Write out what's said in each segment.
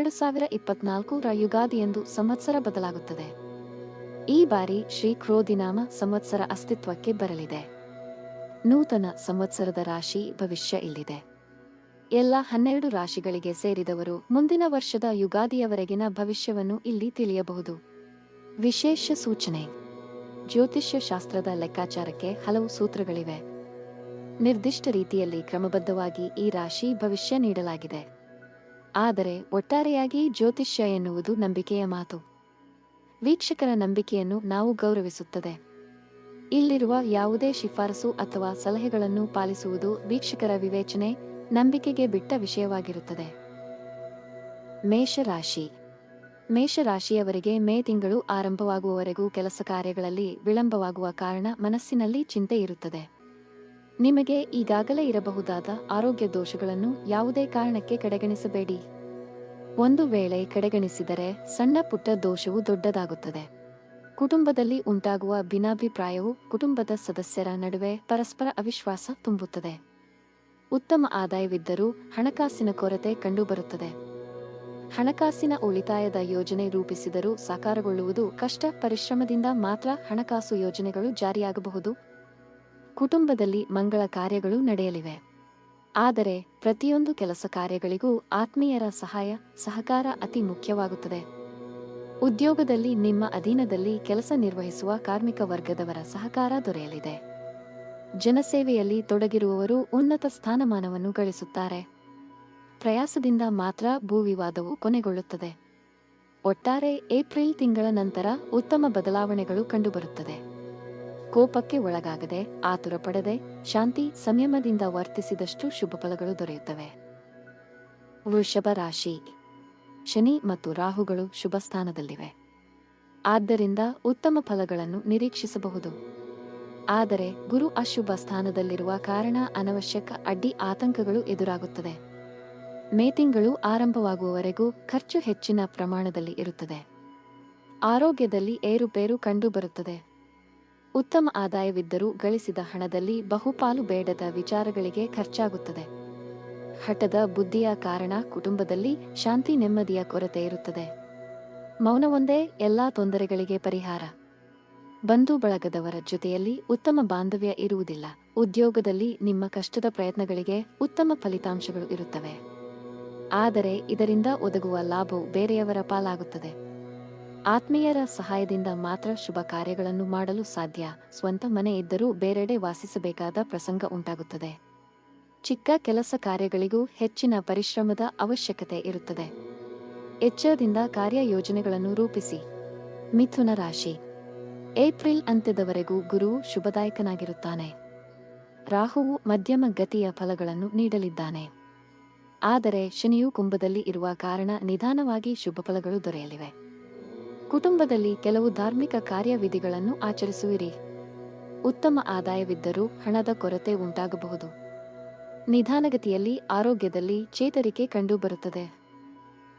ಎರಡು ಸಾವಿರ ಇಪ್ಪತ್ನಾಲ್ಕರ ಯುಗಾದಿಯಂದು ಸಂವತ್ಸರ ಬದಲಾಗುತ್ತದೆ. ಈ ಬಾರಿ ಶ್ರೀ ಕ್ರೋಧಿನಾಮ ಸಂವತ್ಸರ ಅಸ್ತಿತ್ವಕ್ಕೆ ಬರಲಿದೆ. ನೂತನ ಸಂವತ್ಸರದ ರಾಶಿ ಭವಿಷ್ಯ ಇಲ್ಲಿದೆ. ಎಲ್ಲ ಹನ್ನೆರಡು ರಾಶಿಗಳಿಗೆ ಸೇರಿದವರು ಮುಂದಿನ ವರ್ಷದ ಯುಗಾದಿಯವರೆಗಿನ ಭವಿಷ್ಯವನ್ನು ಇಲ್ಲಿ ತಿಳಿಯಬಹುದು. ವಿಶೇಷ ಸೂಚನೆ. ಜ್ಯೋತಿಷ್ಯ ಶಾಸ್ತ್ರದ ಲೆಕ್ಕಾಚಾರಕ್ಕೆ ಹಲವು ಸೂತ್ರಗಳಿವೆ. ನಿರ್ದಿಷ್ಟ ರೀತಿಯಲ್ಲಿ ಕ್ರಮಬದ್ಧವಾಗಿ ಈ ರಾಶಿ ಭವಿಷ್ಯ ನೀಡಲಾಗಿದೆ. ಆದರೆ ಒಟ್ಟಾರೆಯಾಗಿ ಜ್ಯೋತಿಷ್ಯ ಎನ್ನುವುದು ನಂಬಿಕೆಯ ಮಾತು. ವೀಕ್ಷಕರ ನಂಬಿಕೆಯನ್ನು ನಾವು ಗೌರವಿಸುತ್ತದೆ. ಇಲ್ಲಿರುವ ಯಾವುದೇ ಶಿಫಾರಸು ಅಥವಾ ಸಲಹೆಗಳನ್ನು ಪಾಲಿಸುವುದು ವೀಕ್ಷಕರ ವಿವೇಚನೆ, ನಂಬಿಕೆಗೆ ಬಿಟ್ಟ ವಿಷಯವಾಗಿರುತ್ತದೆ. ಮೇಷರಾಶಿ. ಮೇಷರಾಶಿಯವರಿಗೆ ಮೇ ತಿಂಗಳು ಆರಂಭವಾಗುವವರೆಗೂ ಕೆಲಸ ಕಾರ್ಯಗಳಲ್ಲಿ ವಿಳಂಬವಾಗುವ ಕಾರಣ ಮನಸ್ಸಿನಲ್ಲಿ ಚಿಂತೆ ಇರುತ್ತದೆ. ನಿಮಗೆ ಈಗಾಗಲೇ ಇರಬಹುದಾದ ಆರೋಗ್ಯ ದೋಷಗಳನ್ನು ಯಾವುದೇ ಕಾರಣಕ್ಕೆ ಕಡೆಗಣಿಸಬೇಡಿ. ಒಂದು ವೇಳೆ ಕಡೆಗಣಿಸಿದರೆ ಸಣ್ಣ ಪುಟ್ಟ ದೋಷವು ದೊಡ್ಡದಾಗುತ್ತದೆ. ಕುಟುಂಬದಲ್ಲಿ ಉಂಟಾಗುವ ಭಿನ್ನಾಭಿಪ್ರಾಯವು ಕುಟುಂಬದ ಸದಸ್ಯರ ನಡುವೆ ಪರಸ್ಪರ ಅವಿಶ್ವಾಸ ತುಂಬುತ್ತದೆ. ಉತ್ತಮ ಆದಾಯವಿದ್ದರೂ ಹಣಕಾಸಿನ ಕೊರತೆ ಕಂಡುಬರುತ್ತದೆ. ಹಣಕಾಸಿನ ಉಳಿತಾಯದ ಯೋಜನೆ ರೂಪಿಸಿದರೂ ಸಾಕಾರಗೊಳ್ಳುವುದು ಕಷ್ಟ ಪರಿಶ್ರಮದಿಂದ ಮಾತ್ರ ಹಣಕಾಸು ಯೋಜನೆಗಳು ಜಾರಿಯಾಗಬಹುದು. ಕುಟುಂಬದಲ್ಲಿ ಮಂಗಳ ಕಾರ್ಯಗಳು ನಡೆಯಲಿವೆ. ಆದರೆ ಪ್ರತಿಯೊಂದು ಕೆಲಸ ಕಾರ್ಯಗಳಿಗೂ ಆತ್ಮೀಯರ ಸಹಾಯ, ಸಹಕಾರ ಅತಿ ಮುಖ್ಯವಾಗುತ್ತದೆ. ಉದ್ಯೋಗದಲ್ಲಿ ನಿಮ್ಮ ಅಧೀನದಲ್ಲಿ ಕೆಲಸ ನಿರ್ವಹಿಸುವ ಕಾರ್ಮಿಕ ವರ್ಗದವರ ಸಹಕಾರ ದೊರೆಯಲಿದೆ. ಜನಸೇವೆಯಲ್ಲಿ ತೊಡಗಿರುವವರು ಉನ್ನತ ಸ್ಥಾನಮಾನವನ್ನು ಗಳಿಸುತ್ತಾರೆ. ಪ್ರಯಾಸದಿಂದ ಮಾತ್ರ ಭೂವಿವಾದವು ಕೊನೆಗೊಳ್ಳುತ್ತದೆ. ಒಟ್ಟಾರೆ ಏಪ್ರಿಲ್ ತಿಂಗಳ ನಂತರ ಉತ್ತಮ ಬದಲಾವಣೆಗಳು ಕಂಡುಬರುತ್ತದೆ. ಕೋಪಕ್ಕೆ ಒಳಗಾಗದೆ ಆತುರ ಪಡದೆ ಶಾಂತಿ ಸಂಯಮದಿಂದ ವರ್ತಿಸಿದಷ್ಟು ಶುಭ ಫಲಗಳು ದೊರೆಯುತ್ತವೆ. ವೃಷಭ ರಾಶಿ. ಶನಿ ಮತ್ತು ರಾಹುಗಳು ಶುಭ ಸ್ಥಾನದಲ್ಲಿವೆ. ಆದ್ದರಿಂದ ಉತ್ತಮ ಫಲಗಳನ್ನು ನಿರೀಕ್ಷಿಸಬಹುದು. ಆದರೆ ಗುರು ಅಶುಭ ಸ್ಥಾನದಲ್ಲಿರುವ ಕಾರಣ ಅನವಶ್ಯಕ ಅಡ್ಡಿ ಆತಂಕಗಳು ಎದುರಾಗುತ್ತದೆ. ಮೇ ತಿಂಗಳು ಆರಂಭವಾಗುವವರೆಗೂ ಖರ್ಚು ಹೆಚ್ಚಿನ ಪ್ರಮಾಣದಲ್ಲಿ ಇರುತ್ತದೆ. ಆರೋಗ್ಯದಲ್ಲಿ ಏರುಪೇರು ಕಂಡುಬರುತ್ತದೆ. ಉತ್ತಮ ಆದಾಯವಿದ್ದರೂ ಗಳಿಸಿದ ಹಣದಲ್ಲಿ ಬಹುಪಾಲು ಬೇಡದ ವಿಚಾರಗಳಿಗೆ ಖರ್ಚಾಗುತ್ತದೆ. ಹಠದ ಬುದ್ಧಿಯ ಕಾರಣ ಕುಟುಂಬದಲ್ಲಿ ಶಾಂತಿ ನೆಮ್ಮದಿಯ ಕೊರತೆ ಇರುತ್ತದೆ. ಮೌನವೊಂದೇ ಎಲ್ಲಾ ತೊಂದರೆಗಳಿಗೆ ಪರಿಹಾರ. ಬಂಧು ಬಳಗದವರ ಜೊತೆಯಲ್ಲಿ ಉತ್ತಮ ಬಾಂಧವ್ಯ ಇರುವುದಿಲ್ಲ. ಉದ್ಯೋಗದಲ್ಲಿ ನಿಮ್ಮ ಕಷ್ಟದ ಪ್ರಯತ್ನಗಳಿಗೆ ಉತ್ತಮ ಫಲಿತಾಂಶಗಳು ಇರುತ್ತವೆ. ಆದರೆ ಇದರಿಂದ ಒದಗುವ ಲಾಭವು ಬೇರೆಯವರ ಪಾಲಾಗುತ್ತದೆ. ಆತ್ಮೀಯರ ಸಹಾಯದಿಂದ ಮಾತ್ರ ಶುಭ ಕಾರ್ಯಗಳನ್ನು ಮಾಡಲು ಸಾಧ್ಯ. ಸ್ವಂತ ಮನೆ ಇದ್ದರೂ ಬೇರೆಡೆ ವಾಸಿಸಬೇಕಾದ ಪ್ರಸಂಗ ಉಂಟಾಗುತ್ತದೆ. ಚಿಕ್ಕ ಕೆಲಸ ಕಾರ್ಯಗಳಿಗೂ ಹೆಚ್ಚಿನ ಪರಿಶ್ರಮದ ಅವಶ್ಯಕತೆ ಇರುತ್ತದೆ. ಎಚ್ಚರದಿಂದ ಕಾರ್ಯಯೋಜನೆಗಳನ್ನು ರೂಪಿಸಿ. ಮಿಥುನ ರಾಶಿ. ಏಪ್ರಿಲ್ ಅಂತ್ಯದವರೆಗೂ ಗುರು ಶುಭದಾಯಕನಾಗಿರುತ್ತಾನೆ. ರಾಹುವು ಮಧ್ಯಮ ಗತಿಯ ಫಲಗಳನ್ನು ನೀಡಲಿದ್ದಾನೆ. ಆದರೆ ಶನಿಯು ಕುಂಭದಲ್ಲಿ ಇರುವ ಕಾರಣ ನಿಧಾನವಾಗಿ ಶುಭಫಲಗಳು ದೊರೆಯಲಿವೆ. ಕುಟುಂಬದಲ್ಲಿ ಕೆಲವು ಧಾರ್ಮಿಕ ಕಾರ್ಯವಿಧಿಗಳನ್ನು ಆಚರಿಸುವಿರಿ. ಉತ್ತಮ ಆದಾಯವಿದ್ದರೂ ಹಣದ ಕೊರತೆ ಉಂಟಾಗಬಹುದು. ನಿಧಾನಗತಿಯಲ್ಲಿ, ಆರೋಗ್ಯದಲ್ಲಿ ಚೇತರಿಕೆ ಕಂಡುಬರುತ್ತದೆ.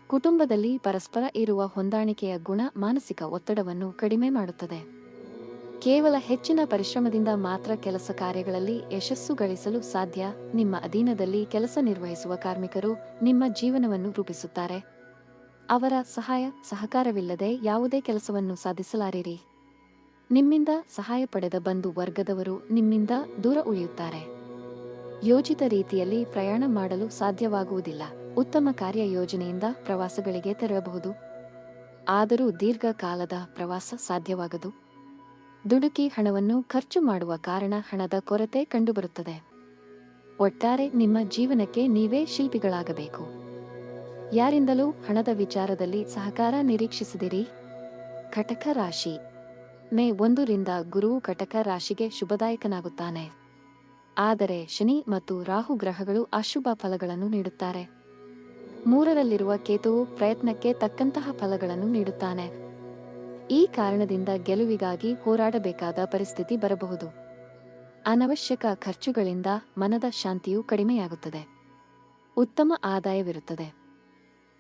ಕುಟುಂಬದಲ್ಲಿ ಪರಸ್ಪರ ಇರುವ ಹೊಂದಾಣಿಕೆಯ ಗುಣ ಮಾನಸಿಕ ಒತ್ತಡವನ್ನು ಕಡಿಮೆ ಮಾಡುತ್ತದೆ. ಕೇವಲ ಹೆಚ್ಚಿನ ಪರಿಶ್ರಮದಿಂದ ಮಾತ್ರ ಕೆಲಸ ಕಾರ್ಯಗಳಲ್ಲಿ ಯಶಸ್ಸು ಗಳಿಸಲು ಸಾಧ್ಯ. ನಿಮ್ಮ ಅಧೀನದಲ್ಲಿ ಕೆಲಸ ನಿರ್ವಹಿಸುವ ಕಾರ್ಮಿಕರು ನಿಮ್ಮ ಜೀವನವನ್ನು ರೂಪಿಸುತ್ತಾರೆ. ಅವರ ಸಹಾಯ ಸಹಕಾರವಿಲ್ಲದೆ ಯಾವುದೇ ಕೆಲಸವನ್ನು ಸಾಧಿಸಲಾರಿರಿ. ನಿಮ್ಮಿಂದ ಸಹಾಯ ಪಡೆದ ಬಂಧು ವರ್ಗದವರು ನಿಮ್ಮಿಂದ ದೂರ ಉಳಿಯುತ್ತಾರೆ. ಯೋಜಿತ ರೀತಿಯಲ್ಲಿ ಪ್ರಯಾಣ ಮಾಡಲು ಸಾಧ್ಯವಾಗುವುದಿಲ್ಲ. ಉತ್ತಮ ಕಾರ್ಯ ಯೋಜನೆಯಿಂದ ಪ್ರವಾಸಗಳಿಗೆ ತೆರಳಬಹುದು. ಆದರೂ ದೀರ್ಘಕಾಲದ ಪ್ರವಾಸ ಸಾಧ್ಯವಾಗದು. ದುಡುಕಿ ಹಣವನ್ನು ಖರ್ಚು ಮಾಡುವ ಕಾರಣ ಹಣದ ಕೊರತೆ ಕಂಡುಬರುತ್ತದೆ. ಒಟ್ಟಾರೆ ನಿಮ್ಮ ಜೀವನಕ್ಕೆ ನೀವೇ ಶಿಲ್ಪಿಗಳಾಗಬೇಕು. ಯಾರಿಂದಲೂ ಹಣದ ವಿಚಾರದಲ್ಲಿ ಸಹಕಾರ ನಿರೀಕ್ಷಿಸಿದಿರಿ? ಕಟಕ ರಾಶಿ. ಮೇ ಒಂದರಿಂದ ಗುರುವು ಕಟಕ ರಾಶಿಗೆ ಶುಭದಾಯಕನಾಗುತ್ತಾನೆ. ಆದರೆ ಶನಿ ಮತ್ತು ರಾಹು ಗ್ರಹಗಳು ಅಶುಭ ಫಲಗಳನ್ನು ನೀಡುತ್ತಾರೆ. ಮೂರರಲ್ಲಿರುವ ಕೇತುವು ಪ್ರಯತ್ನಕ್ಕೆ ತಕ್ಕಂತಹ ಫಲಗಳನ್ನು ನೀಡುತ್ತಾನೆ. ಈ ಕಾರಣದಿಂದ ಗೆಲುವಿಗಾಗಿ ಹೋರಾಡಬೇಕಾದ ಪರಿಸ್ಥಿತಿ ಬರಬಹುದು. ಅನವಶ್ಯಕ ಖರ್ಚುಗಳಿಂದ ಮನದ ಶಾಂತಿಯು ಕಡಿಮೆಯಾಗುತ್ತದೆ. ಉತ್ತಮ ಆದಾಯವಿರುತ್ತದೆ.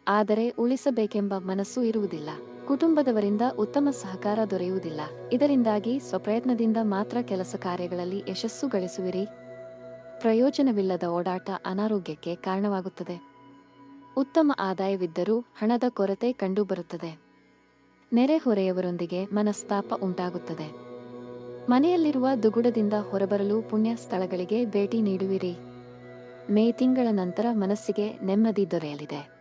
ಆದರೆ ಉಳಿಸಬೇಕೆಂಬ ಮನಸ್ಸು ಇರುವುದಿಲ್ಲ. ಕುಟುಂಬದವರಿಂದ ಉತ್ತಮ ಸಹಕಾರ ದೊರೆಯುವುದಿಲ್ಲ. ಇದರಿಂದಾಗಿ ಸ್ವಪ್ರಯತ್ನದಿಂದ ಮಾತ್ರ ಕೆಲಸ ಕಾರ್ಯಗಳಲ್ಲಿ ಯಶಸ್ಸು ಗಳಿಸುವಿರಿ. ಪ್ರಯೋಜನವಿಲ್ಲದ ಓಡಾಟ ಅನಾರೋಗ್ಯಕ್ಕೆ ಕಾರಣವಾಗುತ್ತದೆ. ಉತ್ತಮ ಆದಾಯವಿದ್ದರೂ ಹಣದ ಕೊರತೆ ಕಂಡುಬರುತ್ತದೆ. ನೆರೆಹೊರೆಯವರೊಂದಿಗೆ ಮನಸ್ತಾಪ ಉಂಟಾಗುತ್ತದೆ. ಮನೆಯಲ್ಲಿರುವ ದುಗುಡದಿಂದ ಹೊರಬರಲು ಪುಣ್ಯ ಸ್ಥಳಗಳಿಗೆ ಭೇಟಿ ನೀಡುವಿರಿ. ಮೇ ತಿಂಗಳ ನಂತರ ಮನಸ್ಸಿಗೆ ನೆಮ್ಮದಿ ದೊರೆಯಲಿದೆ.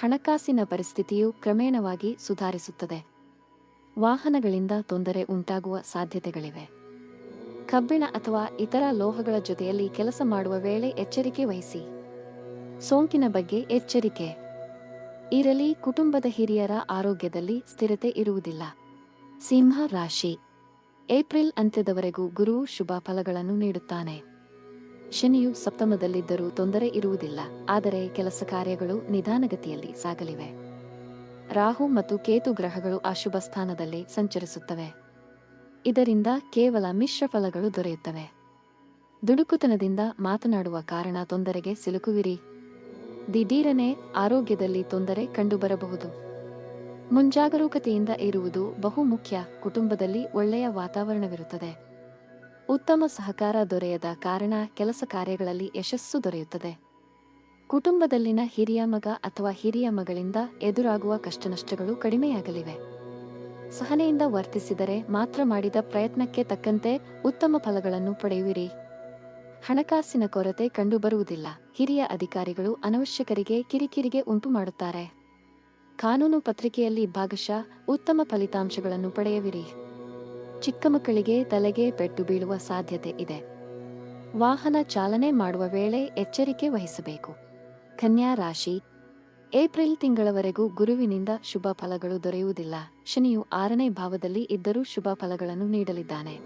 ಹಣಕಾಸಿನ ಪರಿಸ್ಥಿತಿಯು ಕ್ರಮೇಣವಾಗಿ ಸುಧಾರಿಸುತ್ತದೆ. ವಾಹನಗಳಿಂದ ತೊಂದರೆ ಉಂಟಾಗುವ ಸಾಧ್ಯತೆಗಳಿವೆ. ಕಬ್ಬಿಣ ಅಥವಾ ಇತರ ಲೋಹಗಳ ಜೊತೆಯಲ್ಲಿ ಕೆಲಸ ಮಾಡುವ ವೇಳೆ ಎಚ್ಚರಿಕೆ ವಹಿಸಿ. ಸೋಂಕಿನ ಬಗ್ಗೆ ಎಚ್ಚರಿಕೆ. ಇರಲಿ, ಕುಟುಂಬದ ಹಿರಿಯರ ಆರೋಗ್ಯದಲ್ಲಿ ಸ್ಥಿರತೆ ಇರುವುದಿಲ್ಲ. ಸಿಂಹ ರಾಶಿ. ಏಪ್ರಿಲ್ ಅಂತ್ಯದವರೆಗೂ ಗುರು ಶುಭ ಫಲಗಳನ್ನು ನೀಡುತ್ತಾನೆ. ಶನಿಯು ಸಪ್ತಮದಲ್ಲಿದ್ದರೂ ತೊಂದರೆ ಇರುವುದಿಲ್ಲ, ಆದರೆ ಕೆಲಸ ಕಾರ್ಯಗಳು ನಿಧಾನಗತಿಯಲ್ಲಿ ಸಾಗಲಿವೆ. ರಾಹು ಮತ್ತು ಕೇತು ಗ್ರಹಗಳು ಅಶುಭ ಸ್ಥಾನದಲ್ಲಿ ಸಂಚರಿಸುತ್ತವೆ. ಇದರಿಂದ ಕೇವಲ ಮಿಶ್ರ ಫಲಗಳು ದೊರೆಯುತ್ತವೆ. ದುಡುಕುತನದಿಂದ ಮಾತನಾಡುವ ಕಾರಣ ತೊಂದರೆಗೆ ಸಿಲುಕುವಿರಿ. ದಿಢೀರನೆ ಆರೋಗ್ಯದಲ್ಲಿ ತೊಂದರೆ ಕಂಡುಬರಬಹುದು. ಮುಂಜಾಗರೂಕತೆಯಿಂದ ಇರುವುದು ಬಹುಮುಖ್ಯ, ಕುಟುಂಬದಲ್ಲಿ ಒಳ್ಳೆಯ ವಾತಾವರಣವಿರುತ್ತದೆ. ಉತ್ತಮ ಸಹಕಾರ ದೊರೆಯದ ಕಾರಣ ಕೆಲಸ ಕಾರ್ಯಗಳಲ್ಲಿ ಯಶಸ್ಸು ದೊರೆಯುತ್ತದೆ. ಕುಟುಂಬದಲ್ಲಿನ ಹಿರಿಯ ಮಗ ಅಥವಾ ಹಿರಿಯ ಮಗಳಿಂದ ಎದುರಾಗುವ ಕಷ್ಟನಷ್ಟಗಳು ಕಡಿಮೆಯಾಗಲಿವೆ. ಸಹನೆಯಿಂದ ವರ್ತಿಸಿದರೆ ಮಾತ್ರ ಮಾಡಿದ ಪ್ರಯತ್ನಕ್ಕೆ ತಕ್ಕಂತೆ ಉತ್ತಮ ಫಲಗಳನ್ನು ಪಡೆಯುವಿರಿ. ಹಣಕಾಸಿನ ಕೊರತೆ ಕಂಡುಬರುವುದಿಲ್ಲ. ಹಿರಿಯ ಅಧಿಕಾರಿಗಳು ಅನವಶ್ಯಕರಿಗೆ ಕಿರಿಕಿರಿಗೆ ಉಂಟು ಮಾಡುತ್ತಾರೆ. ಕಾನೂನು ಪತ್ರಿಕೆಯಲ್ಲಿ ಭಾಗಶಃ ಉತ್ತಮ ಫಲಿತಾಂಶಗಳನ್ನು ಪಡೆಯುವಿರಿ. ಚಿಕ್ಕ ಮಕ್ಕಳಿಗೆ ತಲೆಗೆ ಪೆಟ್ಟು ಬೀಳುವ ಸಾಧ್ಯತೆ ಇದೆ. ವಾಹನ ಚಾಲನೆ ಮಾಡುವ ವೇಳೆ ಎಚ್ಚರಿಕೆ ವಹಿಸಬೇಕು. ಕನ್ಯಾ ರಾಶಿ. ಏಪ್ರಿಲ್ ತಿಂಗಳವರೆಗೂ ಗುರುವಿನಿಂದ ಶುಭ ಫಲಗಳು ದೊರೆಯುವುದಿಲ್ಲ. ಶನಿಯು ಆರನೇ ಭಾವದಲ್ಲಿ ಇದ್ದರೂ ಶುಭ ಫಲಗಳನ್ನು ನೀಡಲಿದ್ದಾನೆ.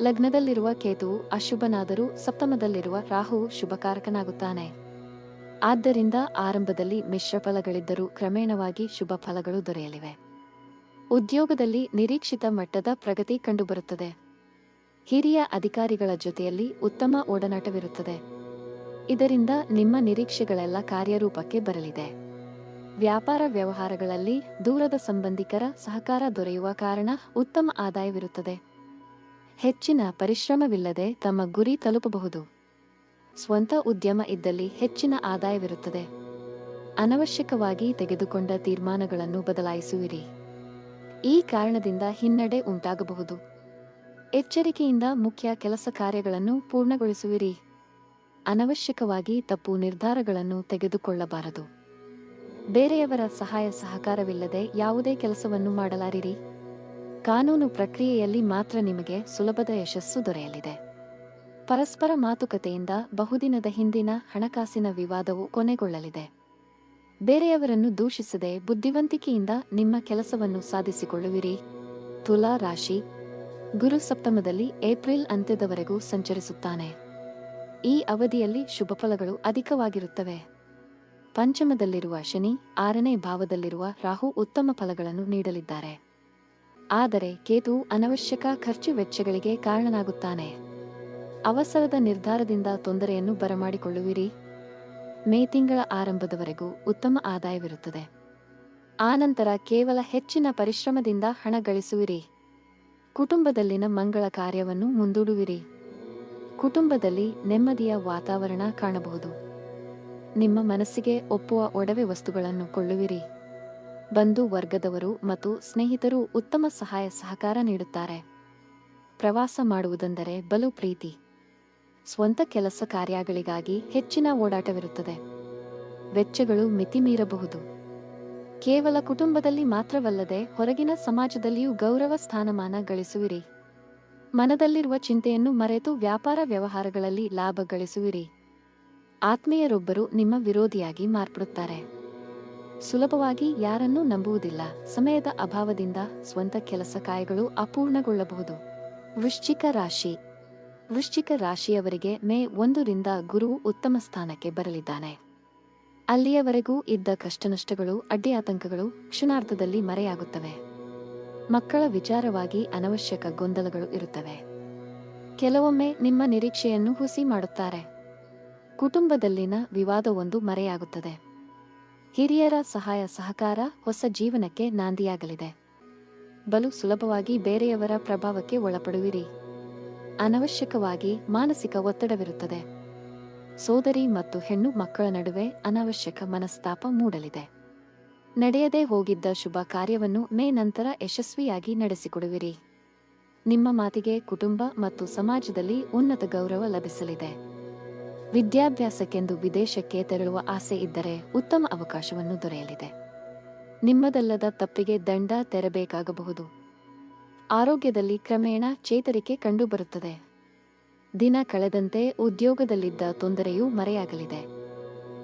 ಲಗ್ನದಲ್ಲಿರುವ ಕೇತುವು ಅಶುಭನಾದರೂ ಸಪ್ತಮದಲ್ಲಿರುವ ರಾಹು ಶುಭಕಾರಕನಾಗುತ್ತಾನೆ. ಆದ್ದರಿಂದ ಆರಂಭದಲ್ಲಿ ಮಿಶ್ರ ಫಲಗಳಿದ್ದರೂ ಕ್ರಮೇಣವಾಗಿ ಶುಭ ಫಲಗಳು ದೊರೆಯಲಿವೆ. ಉದ್ಯೋಗದಲ್ಲಿ ನಿರೀಕ್ಷಿತ ಮಟ್ಟದ ಪ್ರಗತಿ ಕಂಡುಬರುತ್ತದೆ. ಹಿರಿಯ ಅಧಿಕಾರಿಗಳ ಜೊತೆಯಲ್ಲಿ ಉತ್ತಮ ಒಡನಾಟವಿರುತ್ತದೆ. ಇದರಿಂದ ನಿಮ್ಮ ನಿರೀಕ್ಷೆಗಳೆಲ್ಲ ಕಾರ್ಯರೂಪಕ್ಕೆ ಬರಲಿದೆ. ವ್ಯಾಪಾರ ವ್ಯವಹಾರಗಳಲ್ಲಿ ದೂರದ ಸಂಬಂಧಿಕರ ಸಹಕಾರ ದೊರೆಯುವ ಕಾರಣ ಉತ್ತಮ ಆದಾಯವಿರುತ್ತದೆ. ಹೆಚ್ಚಿನ ಪರಿಶ್ರಮವಿಲ್ಲದೆ ತಮ್ಮ ಗುರಿ ತಲುಪಬಹುದು. ಸ್ವಂತ ಉದ್ಯಮ ಇದ್ದಲ್ಲಿ ಹೆಚ್ಚಿನ ಆದಾಯವಿರುತ್ತದೆ. ಅನವಶ್ಯಕವಾಗಿ ತೆಗೆದುಕೊಂಡ ತೀರ್ಮಾನಗಳನ್ನು ಬದಲಾಯಿಸುವಿರಿ. ಈ ಕಾರಣದಿಂದ ಹಿನ್ನಡೆ ಉಂಟಾಗಬಹುದು. ಎಚ್ಚರಿಕೆಯಿಂದ ಮುಖ್ಯ ಕೆಲಸ ಕಾರ್ಯಗಳನ್ನು ಪೂರ್ಣಗೊಳಿಸುವಿರಿ. ಅನವಶ್ಯಕವಾಗಿ ತಪ್ಪು ನಿರ್ಧಾರಗಳನ್ನು ತೆಗೆದುಕೊಳ್ಳಬಾರದು. ಬೇರೆಯವರ ಸಹಾಯ ಸಹಕಾರವಿಲ್ಲದೆ ಯಾವುದೇ ಕೆಲಸವನ್ನು ಮಾಡಲಾರಿರಿ. ಕಾನೂನು ಪ್ರಕ್ರಿಯೆಯಲ್ಲಿ ಮಾತ್ರ ನಿಮಗೆ ಸುಲಭದ ಯಶಸ್ಸು ದೊರೆಯಲಿದೆ. ಪರಸ್ಪರ ಮಾತುಕತೆಯಿಂದ ಬಹುದಿನದ ಹಿಂದಿನ ಹಣಕಾಸಿನ ವಿವಾದವು ಕೊನೆಗೊಳ್ಳಲಿದೆ. ಬೇರೆಯವರನ್ನು ದೂಷಿಸದೆ ಬುದ್ಧಿವಂತಿಕೆಯಿಂದ ನಿಮ್ಮ ಕೆಲಸವನ್ನು ಸಾಧಿಸಿಕೊಳ್ಳುವಿರಿ. ತುಲಾ ರಾಶಿ, ಗುರು ಸಪ್ತಮದಲ್ಲಿ ಏಪ್ರಿಲ್ ಅಂತ್ಯದವರೆಗೂ ಸಂಚರಿಸುತ್ತಾನೆ. ಈ ಅವಧಿಯಲ್ಲಿ ಶುಭ ಫಲಗಳು ಅಧಿಕವಾಗಿರುತ್ತವೆ. ಪಂಚಮದಲ್ಲಿರುವ ಶನಿ ಆರನೇ ಭಾವದಲ್ಲಿರುವ ರಾಹು ಉತ್ತಮ ಫಲಗಳನ್ನು ನೀಡಲಿದ್ದಾರೆ. ಆದರೆ ಕೇತು ಅನವಶ್ಯಕ ಖರ್ಚು ವೆಚ್ಚಗಳಿಗೆ ಕಾರಣನಾಗುತ್ತಾನೆ. ಅವಸರದ ನಿರ್ಧಾರದಿಂದ ತೊಂದರೆಯನ್ನು ಬರಮಾಡಿಕೊಳ್ಳುವಿರಿ. ಮೇ ತಿಂಗಳ ಆರಂಭದವರೆಗೂ ಉತ್ತಮ ಆದಾಯವಿರುತ್ತದೆ. ಆನಂತರ ಕೇವಲ ಹೆಚ್ಚಿನ ಪರಿಶ್ರಮದಿಂದ ಹಣ ಗಳಿಸುವಿರಿ. ಕುಟುಂಬದಲ್ಲಿನ ಮಂಗಳ ಕಾರ್ಯವನ್ನು ಮುಂದೂಡುವಿರಿ. ಕುಟುಂಬದಲ್ಲಿ ನೆಮ್ಮದಿಯ ವಾತಾವರಣ ಕಾಣಬಹುದು. ನಿಮ್ಮ ಮನಸ್ಸಿಗೆ ಒಪ್ಪುವ ಒಡವೆ ವಸ್ತುಗಳನ್ನು ಕೊಳ್ಳುವಿರಿ. ಬಂಧು ವರ್ಗದವರು ಮತ್ತು ಸ್ನೇಹಿತರು ಉತ್ತಮ ಸಹಾಯ ಸಹಕಾರ ನೀಡುತ್ತಾರೆ. ಪ್ರವಾಸ ಮಾಡುವುದೆಂದರೆ ಬಲು ಪ್ರೀತಿ. ಸ್ವಂತ ಕೆಲಸ ಕಾರ್ಯಗಳಿಗಾಗಿ ಹೆಚ್ಚಿನ ಓಡಾಟವಿರುತ್ತದೆ. ವೆಚ್ಚಗಳು ಮಿತಿಮೀರಬಹುದು. ಕೇವಲ ಕುಟುಂಬದಲ್ಲಿ ಮಾತ್ರವಲ್ಲದೆ ಹೊರಗಿನ ಸಮಾಜದಲ್ಲಿಯೂ ಗೌರವ ಸ್ಥಾನಮಾನ ಗಳಿಸುವಿರಿ. ಮನದಲ್ಲಿರುವ ಚಿಂತೆಯನ್ನು ಮರೆತು ವ್ಯಾಪಾರ ವ್ಯವಹಾರಗಳಲ್ಲಿ ಲಾಭ ಗಳಿಸುವಿರಿ. ಆತ್ಮೀಯರೊಬ್ಬರು ನಿಮ್ಮ ವಿರೋಧಿಯಾಗಿ ಮಾರ್ಪಡುತ್ತಾರೆ. ಸುಲಭವಾಗಿ ಯಾರನ್ನೂ ನಂಬುವುದಿಲ್ಲ. ಸಮಯದ ಅಭಾವದಿಂದ ಸ್ವಂತ ಕೆಲಸ ಕಾಯಗಳು ಅಪೂರ್ಣಗೊಳ್ಳಬಹುದು. ವೃಶ್ಚಿಕ ರಾಶಿ. ವೃಶ್ಚಿಕ ರಾಶಿಯವರಿಗೆ ಮೇ ಒಂದರಿಂದ ಗುರು ಉತ್ತಮ ಸ್ಥಾನಕ್ಕೆ ಬರಲಿದ್ದಾನೆ. ಅಲ್ಲಿಯವರೆಗೂ ಇದ್ದ ಕಷ್ಟನಷ್ಟಗಳು, ಅಡ್ಡಿ ಆತಂಕಗಳು ಕ್ಷಣಾರ್ಧದಲ್ಲಿ ಮರೆಯಾಗುತ್ತವೆ. ಮಕ್ಕಳ ವಿಚಾರವಾಗಿ ಅನವಶ್ಯಕ ಗೊಂದಲಗಳು ಇರುತ್ತವೆ. ಕೆಲವೊಮ್ಮೆ ನಿಮ್ಮ ನಿರೀಕ್ಷೆಯನ್ನು ಹುಸಿ ಮಾಡುತ್ತಾರೆ. ಕುಟುಂಬದಲ್ಲಿನ ವಿವಾದವೊಂದು ಮರೆಯಾಗುತ್ತದೆ. ಹಿರಿಯರ ಸಹಾಯ ಸಹಕಾರ ಹೊಸ ಜೀವನಕ್ಕೆ ನಾಂದಿಯಾಗಲಿದೆ. ಬಲು ಸುಲಭವಾಗಿ ಬೇರೆಯವರ ಪ್ರಭಾವಕ್ಕೆ ಒಳಪಡುವಿರಿ. ಅನವಶ್ಯಕವಾಗಿ ಮಾನಸಿಕ ಒತ್ತಡವಿರುತ್ತದೆ. ಸೋದರಿ ಮತ್ತು ಹೆಣ್ಣು ಮಕ್ಕಳ ನಡುವೆ ಅನವಶ್ಯಕ ಮನಸ್ತಾಪ ಮೂಡಲಿದೆ. ನಡೆಯದೇ ಹೋಗಿದ್ದ ಶುಭ ಕಾರ್ಯವನ್ನು ಮೇ ನಂತರ ಯಶಸ್ವಿಯಾಗಿ ನಡೆಸಿಕೊಡುವಿರಿ. ನಿಮ್ಮ ಮಾತಿಗೆ ಕುಟುಂಬ ಮತ್ತು ಸಮಾಜದಲ್ಲಿ ಉನ್ನತ ಗೌರವ ಲಭಿಸಲಿದೆ. ವಿದ್ಯಾಭ್ಯಾಸಕ್ಕೆಂದು ವಿದೇಶಕ್ಕೆ ತೆರಳುವ ಆಸೆ ಇದ್ದರೆ ಉತ್ತಮ ಅವಕಾಶವನ್ನು ದೊರೆಯಲಿದೆ. ನಿಮ್ಮದಲ್ಲದ ತಪ್ಪಿಗೆ ದಂಡ ತೆರಬೇಕಾಗಬಹುದು. ಆರೋಗ್ಯದಲ್ಲಿ ಕ್ರಮೇಣ ಚೇತರಿಕೆ ಕಂಡುಬರುತ್ತದೆ. ದಿನ ಕಳೆದಂತೆ ಉದ್ಯೋಗದಲ್ಲಿದ್ದ ತೊಂದರೆಯೂ ಮರೆಯಾಗಲಿದೆ.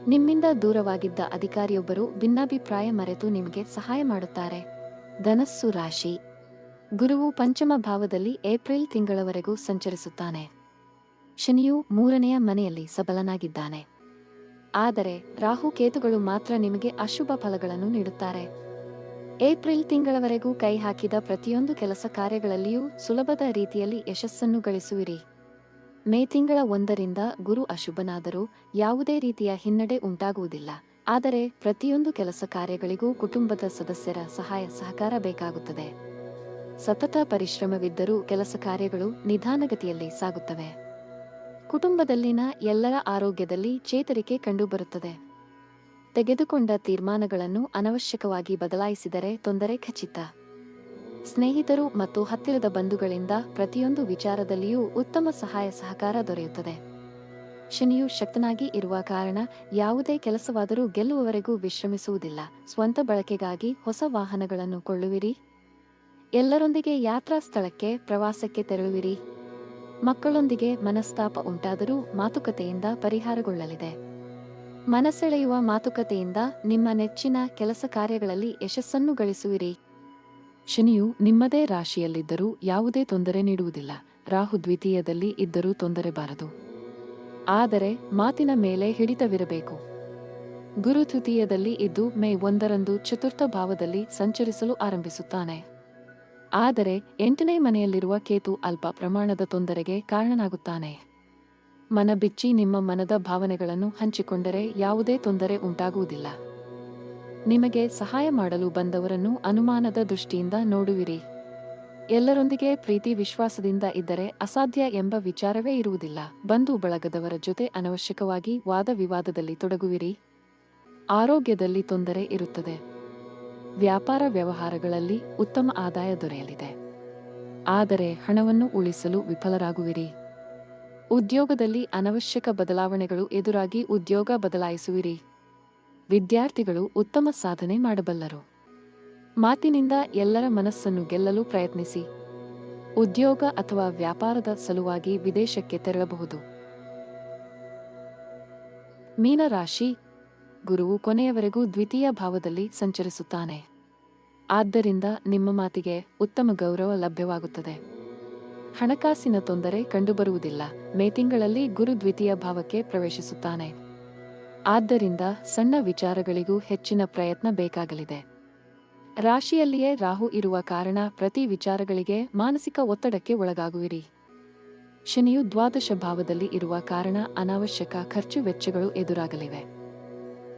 ನಿಮ್ಮಿಂದ ದೂರವಾಗಿದ್ದ ಅಧಿಕಾರಿಯೊಬ್ಬರು ಭಿನ್ನಾಭಿಪ್ರಾಯ ಮರೆತು ನಿಮಗೆ ಸಹಾಯ ಮಾಡುತ್ತಾರೆ. ಧನಸ್ಸು ರಾಶಿ. ಗುರುವು ಪಂಚಮ ಭಾವದಲ್ಲಿ ಏಪ್ರಿಲ್ ತಿಂಗಳವರೆಗೂ ಸಂಚರಿಸುತ್ತಾನೆ. ಶನಿಯು ಮೂರನೆಯ ಮನೆಯಲ್ಲಿ ಸಬಲನಾಗಿದ್ದಾನೆ. ಆದರೆ ರಾಹು ಕೇತುಗಳು ಮಾತ್ರ ನಿಮಗೆ ಅಶುಭ ಫಲಗಳನ್ನು ನೀಡುತ್ತಾರೆ. ಏಪ್ರಿಲ್ ತಿಂಗಳವರೆಗೂ ಕೈ ಹಾಕಿದ ಪ್ರತಿಯೊಂದು ಕೆಲಸ ಕಾರ್ಯಗಳಲ್ಲಿಯೂ ಸುಲಭದ ರೀತಿಯಲ್ಲಿ ಯಶಸ್ಸನ್ನು ಗಳಿಸುವಿರಿ. ಮೇ ತಿಂಗಳ ಒಂದರಿಂದ ಗುರು ಅಶುಭನಾದರೂ ಯಾವುದೇ ರೀತಿಯ ಹಿನ್ನಡೆ ಉಂಟಾಗುವುದಿಲ್ಲ. ಆದರೆ ಪ್ರತಿಯೊಂದು ಕೆಲಸ ಕಾರ್ಯಗಳಿಗೂ ಕುಟುಂಬದ ಸದಸ್ಯರ ಸಹಾಯ ಸಹಕಾರ ಬೇಕಾಗುತ್ತದೆ. ಸತತ ಪರಿಶ್ರಮವಿದ್ದರೂ ಕೆಲಸ ಕಾರ್ಯಗಳು ನಿಧಾನಗತಿಯಲ್ಲಿ ಸಾಗುತ್ತವೆ. ಕುಟುಂಬದಲ್ಲಿನ ಎಲ್ಲರ ಆರೋಗ್ಯದಲ್ಲಿ ಚೇತರಿಕೆ ಕಂಡುಬರುತ್ತದೆ. ತೆಗೆದುಕೊಂಡ ತೀರ್ಮಾನಗಳನ್ನು ಅನವಶ್ಯಕವಾಗಿ ಬದಲಾಯಿಸಿದರೆ ತೊಂದರೆ ಖಚಿತ. ಸ್ನೇಹಿತರು ಮತ್ತು ಹತ್ತಿರದ ಬಂಧುಗಳಿಂದ ಪ್ರತಿಯೊಂದು ವಿಚಾರದಲ್ಲಿಯೂ ಉತ್ತಮ ಸಹಾಯ ಸಹಕಾರ ದೊರೆಯುತ್ತದೆ. ಶನಿಯು ಶಕ್ತನಾಗಿ ಇರುವ ಕಾರಣ ಯಾವುದೇ ಕೆಲಸವಾದರೂ ಗೆಲ್ಲುವವರೆಗೂ ವಿಶ್ರಮಿಸುವುದಿಲ್ಲ. ಸ್ವಂತ ಬಳಕೆಗಾಗಿ ಹೊಸ ವಾಹನಗಳನ್ನು ಕೊಳ್ಳುವಿರಿ. ಎಲ್ಲರೊಂದಿಗೆ ಯಾತ್ರಾ ಸ್ಥಳಕ್ಕೆ ಪ್ರವಾಸಕ್ಕೆ ತೆರಳುವಿರಿ. ಮಕ್ಕಳೊಂದಿಗೆ ಮನಸ್ತಾಪ ಉಂಟಾದರೂ ಮಾತುಕತೆಯಿಂದ ಪರಿಹಾರಗೊಳ್ಳಲಿದೆ. ಮನಸೆಳೆಯುವ ಮಾತುಕತೆಯಿಂದ ನಿಮ್ಮ ನೆಚ್ಚಿನ ಕೆಲಸ ಕಾರ್ಯಗಳಲ್ಲಿ ಯಶಸ್ಸನ್ನು ಗಳಿಸುವಿರಿ. ಶನಿಯು ನಿಮ್ಮದೇ ರಾಶಿಯಲ್ಲಿದ್ದರೂ ಯಾವುದೇ ತೊಂದರೆ ನೀಡುವುದಿಲ್ಲ. ರಾಹು ದ್ವಿತೀಯದಲ್ಲಿ ಇದ್ದರೂ ತೊಂದರೆ ಬಾರದು. ಆದರೆ ಮಾತಿನ ಮೇಲೆ ಹಿಡಿತವಿರಬೇಕು. ಗುರು ತೃತೀಯದಲ್ಲಿ ಇದ್ದು ಮೇ ಒಂದರಂದು ಚತುರ್ಥ ಭಾವದಲ್ಲಿ ಸಂಚರಿಸಲು ಆರಂಭಿಸುತ್ತಾನೆ. ಆದರೆ ಎಂಟನೇ ಮನೆಯಲ್ಲಿರುವ ಕೇತು ಅಲ್ಪ ಪ್ರಮಾಣದ ತೊಂದರೆಗೆ ಕಾರಣನಾಗುತ್ತಾನೆ. ಮನ ಬಿಚ್ಚಿ ನಿಮ್ಮ ಮನದ ಭಾವನೆಗಳನ್ನು ಹಂಚಿಕೊಂಡರೆ ಯಾವುದೇ ತೊಂದರೆ ಉಂಟಾಗುವುದಿಲ್ಲ. ನಿಮಗೆ ಸಹಾಯ ಮಾಡಲು ಬಂದವರನ್ನು ಅನುಮಾನದ ದೃಷ್ಟಿಯಿಂದ ನೋಡುವಿರಿ. ಎಲ್ಲರೊಂದಿಗೆ ಪ್ರೀತಿ ವಿಶ್ವಾಸದಿಂದ ಇದ್ದರೆ ಅಸಾಧ್ಯ ಎಂಬ ವಿಚಾರವೇ ಇರುವುದಿಲ್ಲ. ಬಂಧು ಬಳಗದವರ ಜೊತೆ ಅನವಶ್ಯಕವಾಗಿ ವಾದ ವಿವಾದದಲ್ಲಿ ತೊಡಗುವಿರಿ. ಆರೋಗ್ಯದಲ್ಲಿ ತೊಂದರೆ ಇರುತ್ತದೆ. ವ್ಯಾಪಾರ ವ್ಯವಹಾರಗಳಲ್ಲಿ ಉತ್ತಮ ಆದಾಯ ದೊರೆಯಲಿದೆ. ಆದರೆ ಹಣವನ್ನು ಉಳಿಸಲು ವಿಫಲರಾಗುವಿರಿ. ಉದ್ಯೋಗದಲ್ಲಿ ಅನವಶ್ಯಕ ಬದಲಾವಣೆಗಳು ಎದುರಾಗಿ ಉದ್ಯೋಗ ಬದಲಾಯಿಸುವಿರಿ. ವಿದ್ಯಾರ್ಥಿಗಳು ಉತ್ತಮ ಸಾಧನೆ ಮಾಡಬಲ್ಲರು. ಮಾತಿನಿಂದ ಎಲ್ಲರ ಮನಸ್ಸನ್ನು ಗೆಲ್ಲಲು ಪ್ರಯತ್ನಿಸಿ. ಉದ್ಯೋಗ ಅಥವಾ ವ್ಯಾಪಾರದ ಸಲುವಾಗಿ ವಿದೇಶಕ್ಕೆ ತೆರಳಬಹುದು. ಮೀನರಾಶಿ ಗುರುವು ಕೊನೆಯವರೆಗೂ ದ್ವಿತೀಯ ಭಾವದಲ್ಲಿ ಸಂಚರಿಸುತ್ತಾನೆ. ಆದ್ದರಿಂದ ನಿಮ್ಮ ಮಾತಿಗೆ ಉತ್ತಮ ಗೌರವ ಲಭ್ಯವಾಗುತ್ತದೆ. ಹಣಕಾಸಿನ ತೊಂದರೆ ಕಂಡುಬರುವುದಿಲ್ಲ. ಮೇ ತಿಂಗಳಲ್ಲಿ ಗುರು ದ್ವಿತೀಯ ಭಾವಕ್ಕೆ ಪ್ರವೇಶಿಸುತ್ತಾನೆ. ಆದ್ದರಿಂದ ಸಣ್ಣ ವಿಚಾರಗಳಿಗೂ ಹೆಚ್ಚಿನ ಪ್ರಯತ್ನ ಬೇಕಾಗಲಿದೆ. ರಾಶಿಯಲ್ಲಿಯೇ ರಾಹು ಇರುವ ಕಾರಣ ಪ್ರತಿ ವಿಚಾರಗಳಿಗೆ ಮಾನಸಿಕ ಒತ್ತಡಕ್ಕೆ ಒಳಗಾಗುವಿರಿ. ಶನಿಯು ದ್ವಾದಶ ಭಾವದಲ್ಲಿ ಇರುವ ಕಾರಣ ಅನಾವಶ್ಯಕ ಖರ್ಚು ವೆಚ್ಚಗಳು ಎದುರಾಗಲಿವೆ.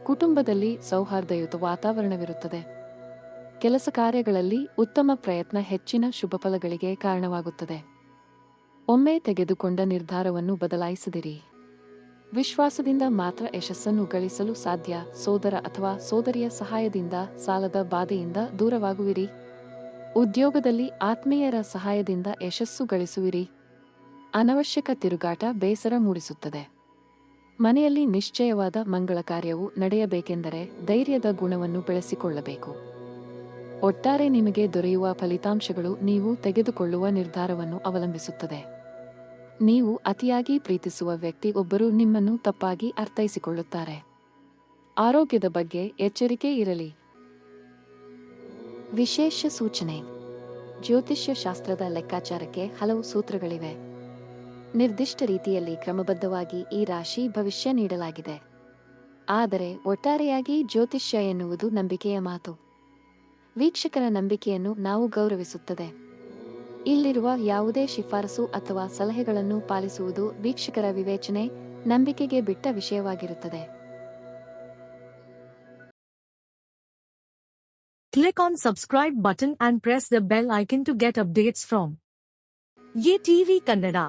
ಕುಟುಂಬದಲ್ಲಿ ಸೌಹಾರ್ದಯುತ ವಾತಾವರಣವಿರುತ್ತದೆ. ಕೆಲಸ ಕಾರ್ಯಗಳಲ್ಲಿ ಉತ್ತಮ ಪ್ರಯತ್ನ ಹೆಚ್ಚಿನ ಶುಭಫಲಗಳಿಗೆ ಕಾರಣವಾಗುತ್ತದೆ. ಒಮ್ಮೆ ತೆಗೆದುಕೊಂಡ ನಿರ್ಧಾರವನ್ನು ಬದಲಾಯಿಸದಿರಿ. ವಿಶ್ವಾಸದಿಂದ ಮಾತ್ರ ಯಶಸ್ಸನ್ನು ಗಳಿಸಲು ಸಾಧ್ಯ, ಸೋದರ ಅಥವಾ ಸೋದರಿಯ ಸಹಾಯದಿಂದ ಸಾಲದ ಬಾಧೆಯಿಂದ ದೂರವಾಗುವಿರಿ. ಉದ್ಯೋಗದಲ್ಲಿ ಆತ್ಮೀಯರ ಸಹಾಯದಿಂದ ಯಶಸ್ಸು ಗಳಿಸುವಿರಿ. ಅನವಶ್ಯಕ ತಿರುಗಾಟ ಬೇಸರ ಮೂಡಿಸುತ್ತದೆ. ಮನೆಯಲ್ಲಿ ನಿಶ್ಚಯವಾದ ಮಂಗಳ ಕಾರ್ಯವು ನಡೆಯಬೇಕೆಂದರೆ ಧೈರ್ಯದ ಗುಣವನ್ನು ಬೆಳೆಸಿಕೊಳ್ಳಬೇಕು. ಒಟ್ಟಾರೆ ನಿಮಗೆ ದೊರೆಯುವ ಫಲಿತಾಂಶಗಳು ನೀವು ತೆಗೆದುಕೊಳ್ಳುವ ನಿರ್ಧಾರವನ್ನು ಅವಲಂಬಿಸುತ್ತದೆ. ನೀವು ಅತಿಯಾಗಿ ಪ್ರೀತಿಸುವ ವ್ಯಕ್ತಿ ಒಬ್ಬರು ನಿಮ್ಮನ್ನು ತಪ್ಪಾಗಿ ಅರ್ಥೈಸಿಕೊಳ್ಳುತ್ತಾರೆ. ಆರೋಗ್ಯದ ಬಗ್ಗೆ ಎಚ್ಚರಿಕೆ ಇರಲಿ. ವಿಶೇಷ ಸೂಚನೆ. ಜ್ಯೋತಿಷ್ಯ ಶಾಸ್ತ್ರದ ಲೆಕ್ಕಾಚಾರಕ್ಕೆ ಹಲವು ಸೂತ್ರಗಳಿವೆ. ನಿರ್ದಿಷ್ಟ ರೀತಿಯಲ್ಲಿ ಕ್ರಮಬದ್ಧವಾಗಿ ಈ ರಾಶಿ ಭವಿಷ್ಯ ನೀಡಲಾಗಿದೆ. ಆದರೆ ಒಟ್ಟಾರೆಯಾಗಿ ಜ್ಯೋತಿಷ್ಯ ಎನ್ನುವುದು ನಂಬಿಕೆಯ ಮಾತು. ವೀಕ್ಷಕರ ನಂಬಿಕೆಯನ್ನು ನಾವು ಗೌರವಿಸುತ್ತದೆ ಇಲ್ಲಿರುವ ಯಾವುದೇ ಶಿಫಾರಸು ಅಥವಾ ಸಲಹೆಗಳನ್ನು ಪಾಲಿಸುವುದು ವೀಕ್ಷಕರ ವಿವೇಚನೆ, ನಂಬಿಕೆಗೆ ಬಿಟ್ಟ ವಿಷಯವಾಗಿರುತ್ತದೆ Click on subscribe button and press the bell icon to get updates from Ye TV Kannada.